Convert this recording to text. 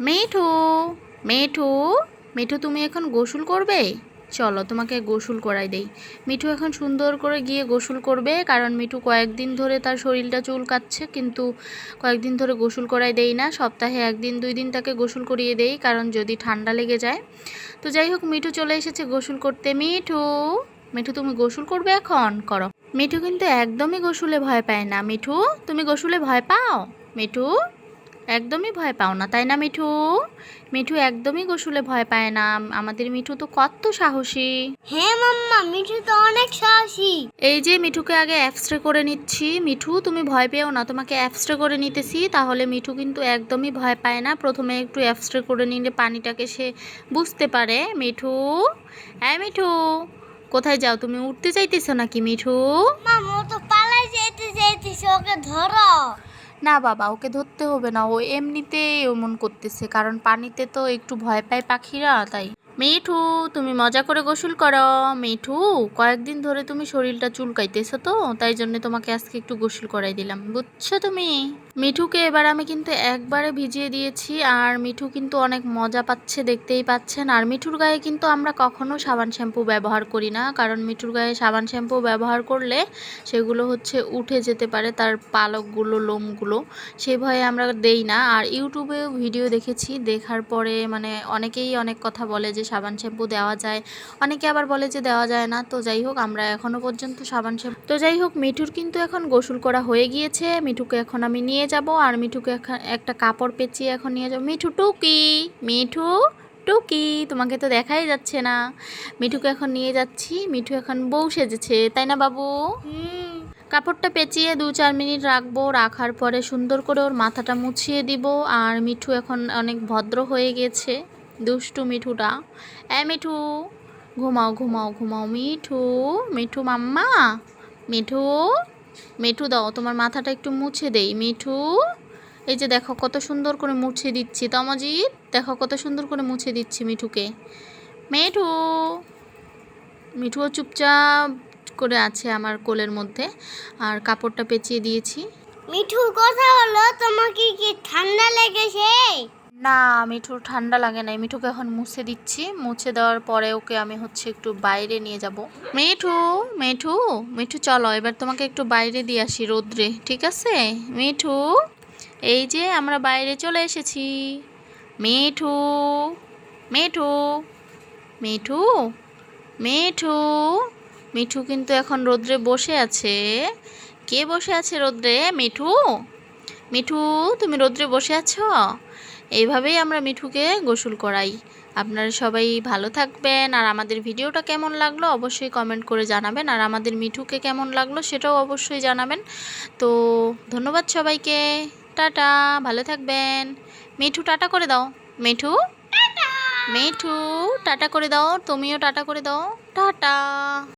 মিঠু মিঠু মিঠু তুমি এখন গোসল করবে? চলো তোমাকে গোসল করাই দেই। মিঠু এখন সুন্দর করে গিয়ে গোসল করবে, কারণ মিঠু কয়েকদিন ধরে তার শরীরটা চুলকাচ্ছে, কিন্তু কয়েকদিন ধরে গোসল করাই দেই না। সপ্তাহে একদিন, দুই দিন তাকে গোসল করিয়ে দেই, কারণ যদি ঠান্ডা লেগে যায়। তো যাই হোক, মিঠু চলে এসেছে গোসল করতে। মিঠু মিঠু তুমি গোসল করবে এখন? করো। মিঠু কিন্তু একদমই গোসলে ভয় পায় না। মিঠু, তুমি গোসলে ভয় পাও? মিঠু? একদমই ভয় পাও না তাই না মিঠু? মিঠু একদমই গোসলে ভয় পায় না। আমাদের মিঠু তো কত সাহসী। হ্যাঁ মাম্মা মিঠু তো অনেক সাহসী। এই যে মিঠুকে আগে অ্যাপস্ট্রে করে নিচ্ছি। মিঠু তুমি ভয় পেও না তোমাকে অ্যাপস্ট্রে করে নিতেছি। তাহলে মিঠু কিন্তু একদমই ভয় পায় না। প্রথমে একটু অ্যাপস্ট্রে করে নিলে পানিটাকে সে বুঝতে পারে। মিঠু? হ্যাঁ মিঠু? কোথায় যাও তুমি উঠতে চাইতেছো নাকি মিঠু? মামা তো পালাই যেতে যেতেছে ওকে ধরো। না বাবা, ওকে ধরতে হবে না। ও এমনিতেই এমন করতেছে, কারণ পানিতে তো একটু ভয় পায় পাখিরা, তাই। মিঠু, তুমি মজা করে গোসল করো। মিঠু, কয়েকদিন ধরে তুমি শরীরটা চুলকাইতেছো তো, তাই জন্য তোমাকে আজকে একটু গোসল করাই দিলাম। বুঝছ তুমি? মিঠুকে এবার আমি কিন্তু একবারে ভিজিয়ে দিয়েছি, আর মিঠু কিন্তু অনেক মজা পাচ্ছে, দেখতেই পাচ্ছেন। আর মিঠুর গায়ে কিন্তু আমরা কখনো সাবান শ্যাম্পু ব্যবহার করি না, কারণ মিঠুর গায়ে সাবান শ্যাম্পু ব্যবহার করলে সেগুলো হচ্ছে উঠে যেতে পারে তার পালকগুলো, লোমগুলো। সেই ভয়ে আমরা দেই না। আর ইউটিউবেও ভিডিও দেখেছি, দেখার পরে মানে অনেকেই অনেক কথা বলে যে সাবান শ্যাম্পু দেওয়া যায়, অনেকে আবার বলে যে দেওয়া যায় না। তো যাই হোক, আমরা এখনও পর্যন্ত সাবান শ্যাম্পু তো যাই হোক, মিঠুর কিন্তু এখন গোসল করা হয়ে গিয়েছে। মিঠুকে এখন আমি নিয়ে যাব আর মিঠুকে এখন একটা কাপড় পেঁচিয়ে এখন নিয়ে যাব। মিঠু টুকি মিঠু টুকি তোমাকে তো দেখাই যাচ্ছে না। মিঠুকে এখন নিয়ে যাচ্ছি। মিঠু এখন বউ সেজেছে তাই না বাবু? কাপড়টা পেঁচিয়ে দু চার মিনিট রাখব। রাখার পরে সুন্দর করে ওর মাথাটা মুছিয়ে দিব। আর মিঠু এখন অনেক ভদ্র হয়ে গেছে। দুষ্টু মিঠুটা। এ মিঠু ঘুমাও ঘুমাও ঘুমাও। মিঠু মিঠু মাম্মা মিঠু। মিঠু দাও, তোমার মাথাটা একটু মুছে দেই। মিঠু, এই যে দেখো কত সুন্দর করে মুছে দিচ্ছি। তমজিৎ, দেখো কত সুন্দর করে মুছে দিচ্ছি মিঠুকে। মিঠু, মিঠুও চুপচাপ করে আছে আমার কোলের মধ্যে। আর কাপড়টা পেঁচিয়ে দিয়েছি। মিঠু কথা বলো তোমাকে কি ঠান্ডা লেগেছে? না, মিঠুর ঠান্ডা লাগে নাই। মিঠুকে এখন মুছে দিচ্ছি। মুছে দেওয়ার পরে ওকে আমি হচ্ছে একটু বাইরে নিয়ে যাব। মিঠু মিঠু মিঠু চলো, এবার তোমাকে একটু বাইরে দিয়ে আসি রোদ্রে, ঠিক আছে? মিঠু, এই যে আমরা বাইরে চলে এসেছি। মিঠু মিঠু মিঠু মিঠু মিঠু কিন্তু এখন রোদ্রে বসে আছে। কে বসে আছে রোদ্রে? মিঠু মিঠু, তুমি রোদ্রে বসে আছো? এইভাবেই আমরা মিঠুকে গোসল করাই। আপনারা সবাই ভালো থাকবেন। আর আমাদের ভিডিওটা কেমন লাগল অবশ্যই কমেন্ট করে জানাবেন। আর আমাদের মিঠুকে কেমন লাগল সেটাও অবশ্যই জানাবেন। তো ধন্যবাদ সবাইকে। টাটা। ভালো থাকবেন। মিঠু টাটা করে দাও। মিঠু? মিঠু টাটা করে দাও। তুমিও টাটা করে দাও। টাটা।